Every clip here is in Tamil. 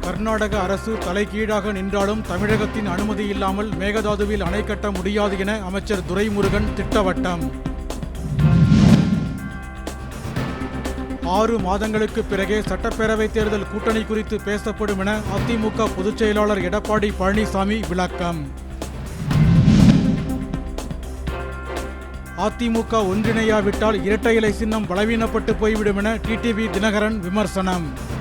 கர்நாடக அரசு தலைகீழாக நின்றாலும் தமிழகத்தின் அனுமதி இல்லாமல் மேகதாதுவில் அணை கட்ட முடியாது என அமைச்சர் துரைமுருகன் திட்டவட்டம். ஆறு மாதங்களுக்கு பிறகே சட்டப்பேரவைத் தேர்தல் கூட்டணி குறித்து பேசப்படும் என அதிமுக பொதுச் செயலாளர் எடப்பாடி பழனிசாமி விளக்கம். அதிமுக ஒன்றிணையாவிட்டால் இரட்டை இலை சின்னம் பலவீனப்பட்டு போய்விடும் என டிடிவி தினகரன் விமர்சனம்.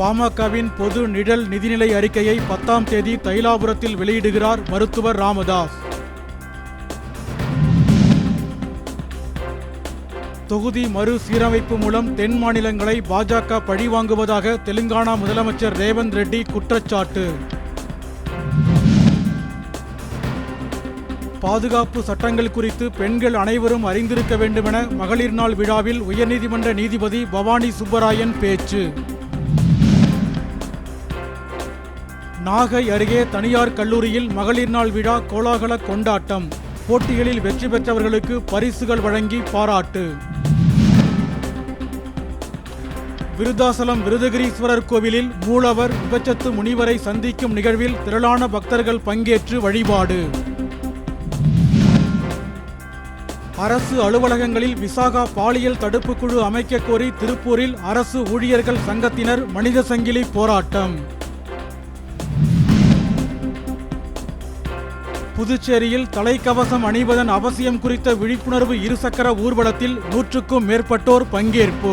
பாமகவின் பொது நிழல் நிதிநிலை அறிக்கையை பத்தாம் தேதி தைலாபுரத்தில் வெளியிடுகிறார் மருத்துவர் ராமதாஸ். தொகுதி மறு சீரமைப்பு மூலம் தென் மாநிலங்களை பாஜக பழிவாங்குவதாக தெலுங்கானா முதலமைச்சர் ரேவந்த் ரெட்டி குற்றச்சாட்டு. பாதுகாப்பு சட்டங்கள் குறித்து பெண்கள் அனைவரும் அறிந்திருக்க வேண்டுமென மகளிர் நாள் விழாவில் உயர்நீதிமன்ற நீதிபதி பவானி சுப்பராயன் பேச்சு. நாகை அருகே தனியார் கல்லூரியில் மகளிர் நாள் விழா கோலாகல கொண்டாட்டம். போட்டிகளில் வெற்றி பெற்றவர்களுக்கு பரிசுகள் வழங்கி பாராட்டு. விருதாசலம் விருதகிரீஸ்வரர் கோவிலில் மூலவர் விபச்சத்து முனிவரை சந்திக்கும் நிகழ்வில் திரளான பக்தர்கள் பங்கேற்று வழிபாடு. அரசு அலுவலகங்களில் விசாகா பாலியல் தடுப்பு குழு அமைக்க கோரி திருப்பூரில் அரசு ஊழியர்கள் சங்கத்தினர் மனித சங்கிலி போராட்டம். புதுச்சேரியில் தலைக்கவசம் அணிவதன் அவசியம் குறித்த விழிப்புணர்வு இருசக்கர ஊர்வலத்தில் நூற்றுக்கும் மேற்பட்டோர் பங்கேற்பு.